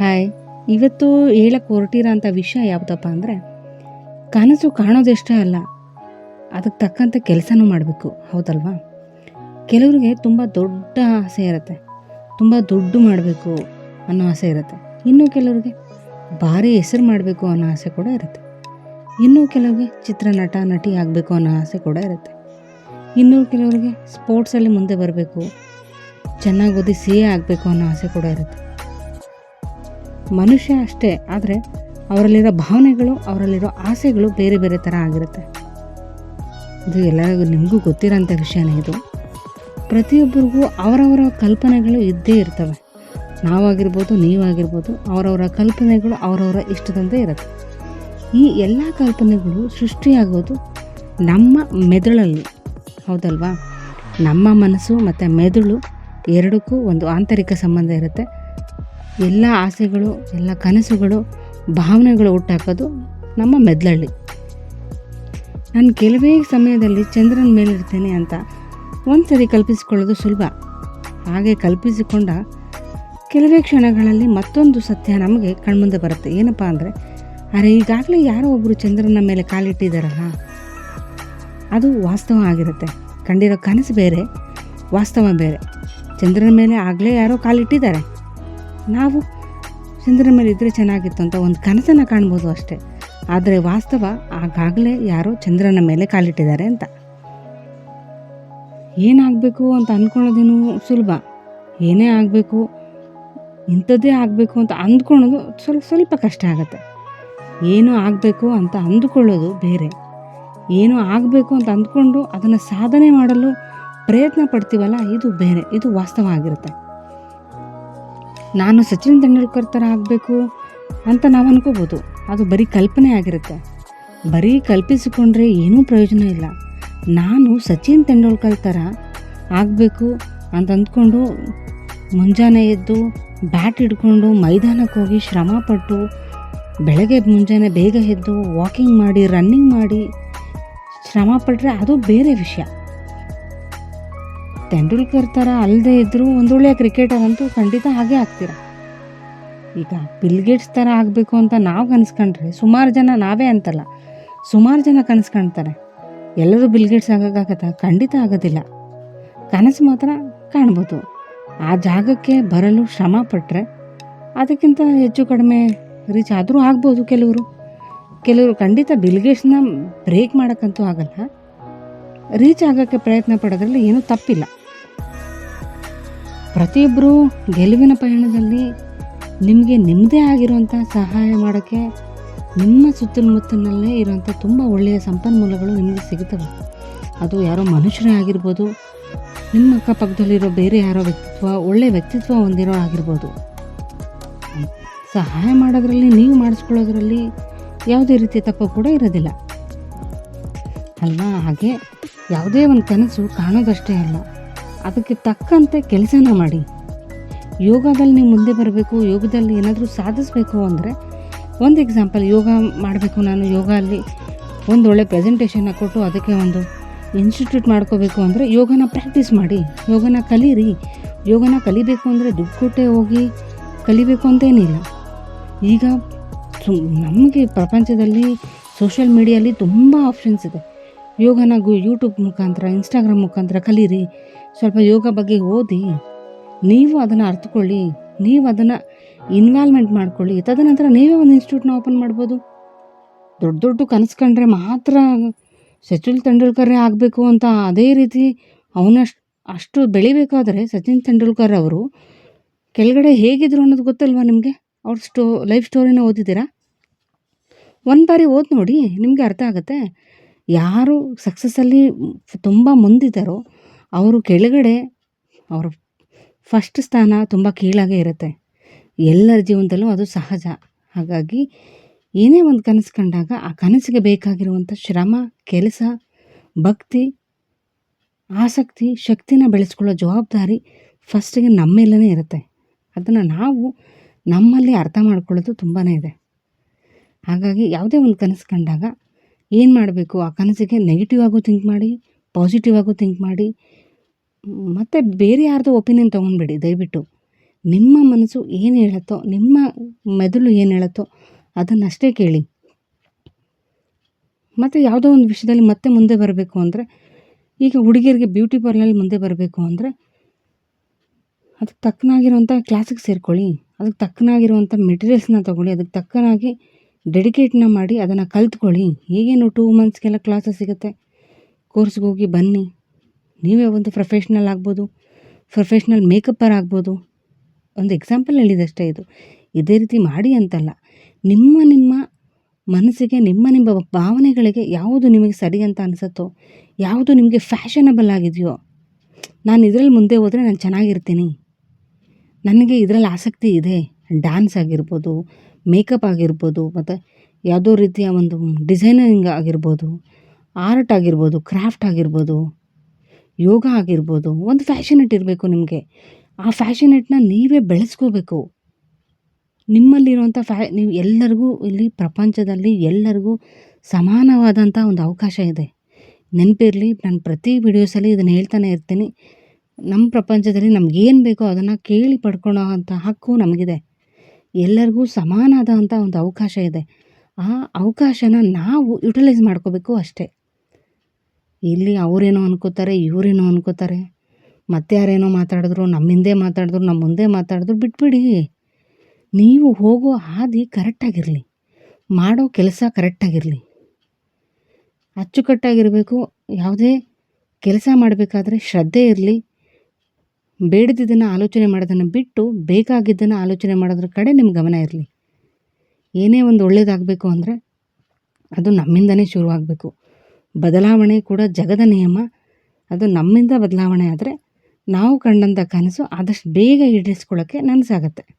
Hi. ಇವತ್ತು ಹೇಳಕ್ಕೆ ಹೊರಟಿರೋ ಅಂಥ ವಿಷಯ ಯಾವುದಪ್ಪ ಅಂದರೆ, ಕನಸು ಕಾಣೋದೆಷ್ಟೇ ಅಲ್ಲ, ಅದಕ್ಕೆ ತಕ್ಕಂಥ ಕೆಲಸನೂ ಮಾಡಬೇಕು, ಹೌದಲ್ವಾ? ಕೆಲವರಿಗೆ ತುಂಬ ದೊಡ್ಡ ಆಸೆ ಇರುತ್ತೆ, ತುಂಬ ದುಡ್ಡು ಮಾಡಬೇಕು ಅನ್ನೋ ಆಸೆ ಇರುತ್ತೆ. ಇನ್ನು ಕೆಲವ್ರಿಗೆ ಭಾರಿ ಹೆಸರು ಮಾಡಬೇಕು ಅನ್ನೋ ಆಸೆ ಕೂಡ ಇರುತ್ತೆ. ಇನ್ನು ಕೆಲವ್ರಿಗೆ ಚಿತ್ರನಟ ನಟಿ ಆಗಬೇಕು ಅನ್ನೋ ಆಸೆ ಕೂಡ ಇರುತ್ತೆ. ಇನ್ನು ಕೆಲವ್ರಿಗೆ ಸ್ಪೋರ್ಟ್ಸಲ್ಲಿ ಮುಂದೆ ಬರಬೇಕು, ಚೆನ್ನಾಗಿ ಓದಿ ಸಿ ಎ ಆಗಬೇಕು ಅನ್ನೋ ಆಸೆ ಕೂಡ ಇರುತ್ತೆ. ಮನುಷ್ಯ ಅಷ್ಟೇ, ಆದರೆ ಅವರಲ್ಲಿರೋ ಭಾವನೆಗಳು, ಅವರಲ್ಲಿರೋ ಆಸೆಗಳು ಬೇರೆ ಬೇರೆ ಥರ ಆಗಿರುತ್ತೆ. ಇದು ಎಲ್ಲರಿಗೂ ನಿಮಗೂ ಗೊತ್ತಿರೋಂಥ ವಿಷಯನೇ ಇದು. ಪ್ರತಿಯೊಬ್ಬರಿಗೂ ಅವರವರ ಕಲ್ಪನೆಗಳು ಇದ್ದೇ ಇರ್ತವೆ. ನಾವಾಗಿರ್ಬೋದು, ನೀವಾಗಿರ್ಬೋದು, ಅವರವರ ಕಲ್ಪನೆಗಳು ಅವರವರ ಇಷ್ಟದಂತೆ ಇರುತ್ತೆ. ಈ ಎಲ್ಲ ಕಲ್ಪನೆಗಳು ಸೃಷ್ಟಿಯಾಗೋದು ನಮ್ಮ ಮೆದುಳಲ್ಲಿ. ಹೌದಲ್ವಾ? ನಮ್ಮ ಮನಸ್ಸು ಮತ್ತು ಮೆದುಳು ಎರಡಕ್ಕೂ ಒಂದು ಆಂತರಿಕ ಸಂಬಂಧ ಇರುತ್ತೆ. ಎಲ್ಲ ಆಸೆಗಳು, ಎಲ್ಲ ಕನಸುಗಳು, ಭಾವನೆಗಳು ಹುಟ್ಟಾಕೋದು ನಮ್ಮ ಮೆದುಳಲ್ಲಿ. ನಾನು ಕೆಲವೇ ಸಮಯದಲ್ಲಿ ಚಂದ್ರನ ಮೇಲಿರ್ತೇನೆ ಅಂತ ಒಂದ್ಸರಿ ಕಲ್ಪಿಸಿಕೊಳ್ಳೋದು ಸುಲಭ. ಹಾಗೆ ಕಲ್ಪಿಸಿಕೊಂಡ ಕೆಲವೇ ಕ್ಷಣಗಳಲ್ಲಿ ಮತ್ತೊಂದು ಸತ್ಯ ನಮಗೆ ಕಣ್ಮುಂದೆ ಬರುತ್ತೆ. ಏನಪ್ಪ ಅಂದರೆ, ಅರೆ, ಈಗಾಗಲೇ ಯಾರೋ ಒಬ್ಬರು ಚಂದ್ರನ ಮೇಲೆ ಕಾಲಿಟ್ಟಿದ್ದಾರಲ್ಲ? ಅದು ವಾಸ್ತವ ಆಗಿರುತ್ತೆ. ಕಂಡಿರೋ ಕನಸು ಬೇರೆ, ವಾಸ್ತವ ಬೇರೆ. ಚಂದ್ರನ ಮೇಲೆ ಆಗಲೇ ಯಾರೋ ಕಾಲಿಟ್ಟಿದ್ದಾರೆ. ನಾವು ಚಂದ್ರನ ಮೇಲೆ ಇದ್ದರೆ ಚೆನ್ನಾಗಿತ್ತು ಅಂತ ಒಂದು ಕನಸನ್ನು ಕಾಣ್ಬೋದು ಅಷ್ಟೇ. ಆದರೆ ವಾಸ್ತವ ಆಗಾಗಲೇ ಯಾರೋ ಚಂದ್ರನ ಮೇಲೆ ಕಾಲಿಟ್ಟಿದ್ದಾರೆ ಅಂತ. ಏನಾಗಬೇಕು ಅಂತ ಅಂದ್ಕೊಳ್ಳೋದೇನು ಸುಲಭ. ಏನೇ ಆಗಬೇಕು, ಇಂಥದ್ದೇ ಆಗಬೇಕು ಅಂತ ಅಂದ್ಕೊಳ್ಳೋದು ಸ್ವಲ್ಪ ಸ್ವಲ್ಪ ಕಷ್ಟ ಆಗುತ್ತೆ. ಏನು ಆಗಬೇಕು ಅಂತ ಅಂದುಕೊಳ್ಳೋದು ಬೇರೆ. ಏನು ಆಗಬೇಕು ಅಂತ ಅಂದ್ಕೊಂಡು ಅದನ್ನು ಸಾಧನೆ ಮಾಡಲು ಪ್ರಯತ್ನ ಪಡ್ತೀವಲ್ಲ, ಇದು ಬೇರೆ, ಇದು ವಾಸ್ತವ ಆಗಿರುತ್ತೆ. ನಾನು ಸಚಿನ್ ತೆಂಡೂಲ್ಕರ್ ಥರ ಆಗಬೇಕು ಅಂತ ನಾವು ಅನ್ಕೋಬೋದು. ಅದು ಬರೀ ಕಲ್ಪನೆ ಆಗಿರುತ್ತೆ. ಬರೀ ಕಲ್ಪಿಸಿಕೊಂಡ್ರೆ ಏನೂ ಪ್ರಯೋಜನ ಇಲ್ಲ. ನಾನು ಸಚಿನ್ ತೆಂಡೂಲ್ಕರ್ ಥರ ಆಗಬೇಕು ಅಂತ ಅಂದ್ಕೊಂಡು ಮುಂಜಾನೆ ಎದ್ದು ಬ್ಯಾಟ್ ಹಿಡ್ಕೊಂಡು ಮೈದಾನಕ್ಕೆ ಹೋಗಿ ಶ್ರಮಪಟ್ಟು ಬೆಳಗ್ಗೆ ಮುಂಜಾನೆ ಬೇಗ ಎದ್ದು ವಾಕಿಂಗ್ ಮಾಡಿ ರನ್ನಿಂಗ್ ಮಾಡಿ ಶ್ರಮ ಪಟ್ಟರೆ ಅದು ಬೇರೆ ವಿಷಯ. ತೆಂಡೂಲ್ಕರ್ ಥರ ಅಲ್ಲದೆ ಇದ್ದರೂ ಒಂದೊಳ್ಳೆಯ ಕ್ರಿಕೆಟರ್ ಅಂತೂ ಖಂಡಿತ ಹಾಗೆ ಆಗ್ತೀರ? ಈಗ ಬಿಲ್ಗೇಟ್ಸ್ ಥರ ಆಗಬೇಕು ಅಂತ ನಾವು ಕನಸ್ಕೊಂಡ್ರೆ ಸುಮಾರು ಜನ ನಾವೇ ಅಂತಲ್ಲ, ಸುಮಾರು ಜನ ಕನಸ್ಕೊಳ್ತಾರೆ ಎಲ್ಲರೂ ಬಿಲ್ಗೇಟ್ಸ್ ಆಗೋಕ್ಕಾಗತ್ತಾ? ಖಂಡಿತ ಆಗೋದಿಲ್ಲ. ಕನಸು ಮಾತ್ರ ಕಾಣ್ಬೋದು. ಆ ಜಾಗಕ್ಕೆ ಬರಲು ಶ್ರಮ ಪಟ್ಟರೆ ಅದಕ್ಕಿಂತ ಹೆಚ್ಚು ಕಡಿಮೆ ರೀಚ್ ಆದರೂ ಆಗ್ಬೋದು ಕೆಲವರು. ಕೆಲವರು ಖಂಡಿತ ಬಿಲ್ಗೇಟ್ಸ್ನ ಬ್ರೇಕ್ ಮಾಡೋಕ್ಕಂತೂ ಆಗಲ್ಲ. ರೀಚ್ ಆಗೋಕ್ಕೆ ಪ್ರಯತ್ನ ಪಡೋದ್ರಲ್ಲಿ ಏನೂ ತಪ್ಪಿಲ್ಲ. ಪ್ರತಿಯೊಬ್ಬರು ಗೆಲುವಿನ ಪಯಣದಲ್ಲಿ ನಿಮಗೆ ನಿಮ್ಮದೇ ಆಗಿರುವಂಥ ಸಹಾಯ ಮಾಡೋಕ್ಕೆ ನಿಮ್ಮ ಸುತ್ತಮುತ್ತಲಲ್ಲೇ ಇರುವಂಥ ತುಂಬ ಒಳ್ಳೆಯ ಸಂಪನ್ಮೂಲಗಳು ನಿಮಗೆ ಸಿಗುತ್ತವೆ ಅದು ಯಾರೋ ಮನುಷ್ಯರೇ ಆಗಿರ್ಬೋದು, ನಿಮ್ಮ ಅಕ್ಕಪಕ್ಕದಲ್ಲಿರೋ ಬೇರೆ ಯಾರೋ ವ್ಯಕ್ತಿತ್ವ ಒಳ್ಳೆಯ ವ್ಯಕ್ತಿತ್ವ ಹೊಂದಿರೋ ಆಗಿರ್ಬೋದು. ಸಹಾಯ ಮಾಡೋದ್ರಲ್ಲಿ, ನೀವು ಮಾಡಿಸ್ಕೊಳ್ಳೋದ್ರಲ್ಲಿ ಯಾವುದೇ ರೀತಿಯ ತಪ್ಪು ಕೂಡ ಇರೋದಿಲ್ಲ. ಅಲ್ವಾ ಹಾಗೆ ಯಾವುದೇ ಒಂದು ಕನಸು ಕಾಣೋದಷ್ಟೇ ಅಲ್ಲ. ಅದಕ್ಕೆ ತಕ್ಕಂತೆ ಕೆಲಸನ ಮಾಡಿ. ಯೋಗದಲ್ಲಿ ನೀವು ಮುಂದೆ ಬರಬೇಕು, ಯೋಗದಲ್ಲಿ ಏನಾದರೂ ಸಾಧಿಸಬೇಕು ಅಂದರೆ ಒಂದು ಎಕ್ಸಾಂಪಲ್ ಯೋಗ ಮಾಡಬೇಕು. ನಾನು ಯೋಗ ಅಲ್ಲಿ ಒಂದು ಒಳ್ಳೆ ಪ್ರೆಸೆಂಟೇಷನ್ನ ಕೊಟ್ಟು ಅದಕ್ಕೆ ಒಂದು ಇನ್ಸ್ಟಿಟ್ಯೂಟ್ ಮಾಡ್ಕೋಬೇಕು ಅಂದರೆ ಯೋಗನ ಪ್ರಾಕ್ಟೀಸ್ ಮಾಡಿ, ಯೋಗನ ಕಲೀರಿ. ಯೋಗನ ಕಲಿಬೇಕು ಅಂದರೆ ದುಡ್ಡು ಕೊಟ್ಟೆ ಹೋಗಿ ಕಲಿಬೇಕು ಅಂತೇನಿಲ್ಲ. ಈಗ ನಮಗೆ ಪ್ರಪಂಚದಲ್ಲಿ ಸೋಷಿಯಲ್ ಮೀಡಿಯಲ್ಲಿ ತುಂಬ ಆಪ್ಷನ್ಸ್ ಇದೆ. ಯೋಗನ ಗು ಯೂಟ್ಯೂಬ್ ಮುಖಾಂತರ ಇನ್ಸ್ಟಾಗ್ರಾಮ್ ಮುಖಾಂತರ ಕಲೀರಿ. ಸ್ವಲ್ಪ ಯೋಗ ಬಗ್ಗೆ ಓದಿ, ನೀವು ಅದನ್ನು ಅರ್ಥಕೊಳ್ಳಿ ನೀವು ಅದನ್ನು ಇನ್ವಾಲ್ವ್ಮೆಂಟ್ ಮಾಡ್ಕೊಳ್ಳಿ. ತದನಂತರ ನೀವೇ ಒಂದು ಇನ್ಸ್ಟಿಟ್ಯೂಟ್ನ ಓಪನ್ ಮಾಡ್ಬೋದು. ದೊಡ್ಡ ದೊಡ್ಡ ಕನಸು ಕಂಡ್ರೆ ಮಾತ್ರ ಸಚಿನ್ ತೆಂಡೂಲ್ಕರೇ ಆಗಬೇಕು ಅಂತ ಅದೇ ರೀತಿ ಅವನಷ್ಟು, ಅಷ್ಟು ಬೆಳಿಬೇಕಾದ್ರೆ ಸಚಿನ್ ತೆಂಡೂಲ್ಕರ್ ಅವರು ಕೆಳಗಡೆ ಹೇಗಿದ್ರು ಅನ್ನೋದು ಗೊತ್ತಲ್ವಾ ನಿಮಗೆ? ಅವ್ರ ಸ್ಟೋ ಲೈಫ್ ಸ್ಟೋರಿನ ಓದಿದ್ದೀರಾ? ಒಂದು ಬಾರಿ ಓದಿ ನೋಡಿ, ನಿಮಗೆ ಅರ್ಥ ಆಗುತ್ತೆ. ಯಾರು ಸಕ್ಸಸ್ಸಲ್ಲಿ ತುಂಬ ಮುಂದಿದ್ದಾರೋ ಅವರು ಕೆಳಗಡೆ ಅವರ ಫಸ್ಟ್ ಸ್ಥಾನ ತುಂಬ ಕೀಳಾಗೇ ಇರುತ್ತೆ. ಎಲ್ಲರ ಜೀವನದಲ್ಲೂ ಅದು ಸಹಜ. ಹಾಗಾಗಿ ಏನೇ ಒಂದು ಕನಸು ಕಂಡಾಗ ಆ ಕನಸಿಗೆ ಬೇಕಾಗಿರುವಂಥ ಶ್ರಮ, ಕೆಲಸ, ಭಕ್ತಿ, ಆಸಕ್ತಿ, ಶಕ್ತಿನ ಬೆಳೆಸ್ಕೊಳ್ಳೋ ಜವಾಬ್ದಾರಿ ಫಸ್ಟಿಗೆ ನಮ್ಮ ಮೇಲೇ ಇರುತ್ತೆ. ಅದನ್ನು ನಾವು ನಮ್ಮಲ್ಲಿ ಅರ್ಥ ಮಾಡ್ಕೊಳ್ಳೋದು ತುಂಬಾ ಇದೆ. ಹಾಗಾಗಿ ಯಾವುದೇ ಒಂದು ಕನಸು ಕಂಡಾಗ ಏನು ಮಾಡಬೇಕು? ಆ ಕನಸಿಗೆ ನೆಗೆಟಿವ್ ಆಗೂ ಥಿಂಕ್ ಮಾಡಿ ಪಾಸಿಟಿವ್ ಆಗೂ ಥಿಂಕ್ ಮಾಡಿ. ಮತ್ತು ಬೇರೆ ಯಾರ್ದು ಒಪಿನಿಯನ್ ತೊಗೊಂಡ್ಬಿಡಿ, ದಯವಿಟ್ಟು. ನಿಮ್ಮ ಮನಸ್ಸು ಏನು ಹೇಳುತ್ತೋ, ನಿಮ್ಮ ಮೆದುಳು ಏನು ಹೇಳುತ್ತೋ ಅದನ್ನಷ್ಟೇ ಕೇಳಿ. ಮತ್ತು ಯಾವುದೋ ಒಂದು ವಿಷಯದಲ್ಲಿ ಮತ್ತೆ ಮುಂದೆ ಬರಬೇಕು ಅಂದರೆ, ಈಗ ಹುಡುಗಿಯರಿಗೆ ಬ್ಯೂಟಿ ಪಾರ್ಲರ್ ಮುಂದೆ ಬರಬೇಕು ಅಂದರೆ, ಅದಕ್ಕೆ ತಕ್ಕನಾಗಿರುವಂಥ ಕ್ಲಾಸಿಗೆ ಸೇರ್ಕೊಳ್ಳಿ. ಅದಕ್ಕೆ ತಕ್ಕನಾಗಿರುವಂಥ ಮೆಟೀರಿಯಲ್ಸ್ನ ತೊಗೊಳ್ಳಿ. ಅದಕ್ಕೆ ತಕ್ಕನಾಗಿ ಡೆಡಿಕೇಟ್ನ ಮಾಡಿ ಅದನ್ನು ಕಲ್ತ್ಕೊಳ್ಳಿ. ಈಗೇನು ಟೂ ಮಂತ್ಸ್ಗೆಲ್ಲ ಕ್ಲಾಸಸ್ ಸಿಗುತ್ತೆ. ಕೋರ್ಸ್ಗೆ ಹೋಗಿ ಬನ್ನಿ. ನೀವೇ ಒಂದು ಪ್ರೊಫೆಷ್ನಲ್ ಆಗ್ಬೋದು. ಪ್ರೊಫೆಷ್ನಲ್ ಮೇಕಪ್ಪರ್ ಆಗ್ಬೋದು. ಒಂದು ಎಕ್ಸಾಂಪಲ್ ಹೇಳಿದಷ್ಟೇ ಇದು. ಇದೇ ರೀತಿ ಮಾಡಿ ಅಂತಲ್ಲ. ನಿಮ್ಮ ನಿಮ್ಮ ಮನಸ್ಸಿಗೆ, ನಿಮ್ಮ ನಿಮ್ಮ ಭಾವನೆಗಳಿಗೆ ಯಾವುದು ನಿಮಗೆ ಸರಿ ಅಂತ ಅನಿಸುತ್ತೋ, ಯಾವುದು ನಿಮಗೆ ಫ್ಯಾಷನಬಲ್ ಆಗಿದೆಯೋ, ನಾನು ಇದರಲ್ಲಿ ಮುಂದೆ ಹೋದರೆ ನಾನು ಚೆನ್ನಾಗಿರ್ತೀನಿ. ನನಗೆ ಇದರಲ್ಲಿ ಆಸಕ್ತಿ ಇದೆ. ಡ್ಯಾನ್ಸ್ ಆಗಿರ್ಬೋದು ಮೇಕಪ್ ಆಗಿರ್ಬೋದು, ಮತ್ತು ಯಾವುದೋ ರೀತಿಯ ಒಂದು ಡಿಸೈನಿಂಗ್ ಆಗಿರ್ಬೋದು, ಆರ್ಟ್ ಆಗಿರ್ಬೋದು, ಕ್ರಾಫ್ಟ್ ಆಗಿರ್ಬೋದು, ಯೋಗ ಆಗಿರ್ಬೋದು, ಒಂದು ಫ್ಯಾಷನೇಟ್ ಇರಬೇಕು ನಿಮಗೆ. ಆ ಫ್ಯಾಷನೇಟ್ನ ನೀವೇ ಬೆಳೆಸ್ಕೋಬೇಕು. ನಿಮ್ಮಲ್ಲಿರುವಂಥ ಫ್ಯಾ, ನೀವು ಎಲ್ಲರಿಗೂ ಇಲ್ಲಿ ಪ್ರಪಂಚದಲ್ಲಿ ಎಲ್ಲರಿಗೂ ಸಮಾನವಾದಂಥ ಒಂದು ಅವಕಾಶ ಇದೆ. ನೆನಪಿರಲಿ, ನಾನು ಪ್ರತಿ ವಿಡಿಯೋಸಲ್ಲಿ ಇದನ್ನು ಹೇಳ್ತಾನೆ ಇರ್ತೀನಿ. ನಮ್ಮ ಪ್ರಪಂಚದಲ್ಲಿ ನಮಗೇನು ಬೇಕೋ ಅದನ್ನು ಕೇಳಿ ಪಡ್ಕೊಳ್ಳೋ ಅಂಥ ಹಕ್ಕು ನಮಗಿದೆ. ಎಲ್ಲರಿಗೂ ಸಮಾನಾದಂಥ ಒಂದು ಅವಕಾಶ ಇದೆ. ಆ ಅವಕಾಶನ ನಾವು ಯುಟಿಲೈಸ್ ಮಾಡ್ಕೋಬೇಕು ಅಷ್ಟೇ. ಇಲ್ಲಿ ಅವರೇನೋ ಅನ್ಕೋತಾರೆ, ಇವರೇನೋ ಅನ್ಕೋತಾರೆ. ಮತ್ತೆ ಯಾರೇನೋ ಮಾತಾಡಿದ್ರು ನಮ್ಮ ಹಿಂದೆ ಮಾತಾಡಿದ್ರು ನಮ್ಮ ಮುಂದೆ ಮಾತಾಡಿದ್ರು, ಬಿಟ್ಬಿಡಿ. ನೀವು ಹೋಗೋ ಹಾದಿ ಕರೆಕ್ಟಾಗಿರಲಿ ಮಾಡೋ ಕೆಲಸ ಕರೆಕ್ಟಾಗಿರಲಿ ಅಚ್ಚುಕಟ್ಟಾಗಿರಬೇಕು. ಯಾವುದೇ ಕೆಲಸ ಮಾಡಬೇಕಾದ್ರೆ ಶ್ರದ್ಧೆ ಇರಲಿ. ಬೇಡದಿದ್ದನ್ನು ಆಲೋಚನೆ ಮಾಡೋದನ್ನು ಬಿಟ್ಟು ಬೇಕಾಗಿದ್ದನ್ನು ಆಲೋಚನೆ ಮಾಡೋದ್ರ ಕಡೆ ನಿಮ್ಮ ಗಮನ ಇರಲಿ. ಏನೇ ಒಂದು ಒಳ್ಳೇದಾಗಬೇಕು ಅಂದರೆ ಅದು ನಮ್ಮಿಂದನೇ ಶುರುವಾಗಬೇಕು. ಬದಲಾವಣೆ ಕೂಡ ಜಗದ ನಿಯಮ. ಅದು ನಮ್ಮಿಂದ ಬದಲಾವಣೆ ಆದರೆ ನಾವು ಕಂಡಂಥ ಕನಸು ಆದಷ್ಟು ಬೇಗ ಈಡೇರಿಸ್ಕೊಳ್ಳೋಕ್ಕೆ ನನಸಾಗತ್ತೆ.